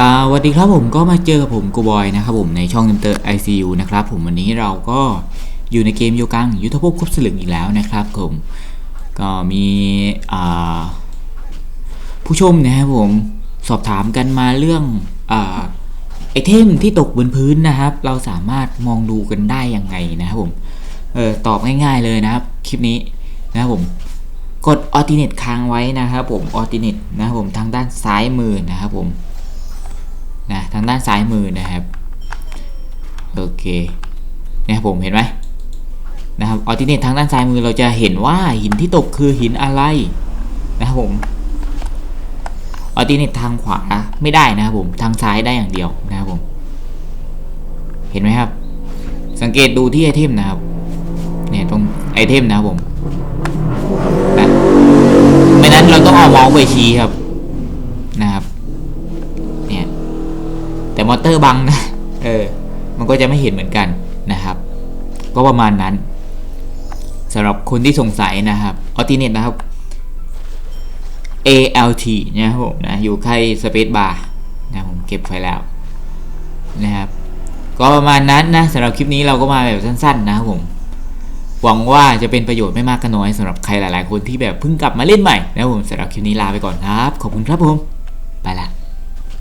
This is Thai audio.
สวัสดีครับผมก็มาเจอกับผมกูบอยนะครับผมในช่องเตอร์ ICU นะครับผมวันนี้เราก็อยู่ในเกมโยกังยุทธภพครบสลึงอีกแล้วนะครับผมก็มีผู้ชมนะครับผมสอบถามกันมาเรื่องอไอเทมที่ตกบนพื้นนะครับ เราสามารถมองดูกันได้ยังไงนะครับผมเออตอบง่ายๆเลยนะครับคลิปนี้นะครับผมกดออติเนตค้างไว้นะครับผมออติเนตนะครับผมทางด้านซ้ายมือนะครับผม นะทางด้านซ้ายมือนะครับโอเคนะครับผมเห็นไหมนะครับออติเนตทางด้านซ้ายมือเราจะเห็นว่าหินที่ตกคือหินอะไรนะครับผมออติเนตทางขวาไม่ได้นะครับผมทางซ้ายได้อย่างเดียวนะครับผมเห็นไหมครับ สังเกตดูที่ไอเทมนะครับเนี่ยตรงไอเทมนะครับผมนะไม่นั้นเราต้องเอาเมาส์ไปชี้ครับ เนี่ย แต่มอเตอร์บังนะเออมันก็จะไม่เห็นเหมือนกันนะครับ ก็ประมาณนั้นสำหรับคนที่สงสัยนะครับออติเนตนะครับ ALT นะครับผมนะอยู่ใกล้สเปซบาร์นะผมเก็บไว้แล้วนะครับก็ประมาณนั้นนะสำหรับคลิปนี้เราก็มาแบบสั้น ๆ นะครับผมหวังว่าจะเป็นประโยชน์ไม่มากก็น้อยสำหรับใครหลายๆ คนที่แบบเพิ่งกลับมาเล่นใหม่นะครับผมสำหรับคลิปนี้ลาไปก่อนครับ ขอบคุณครับผม ไปละ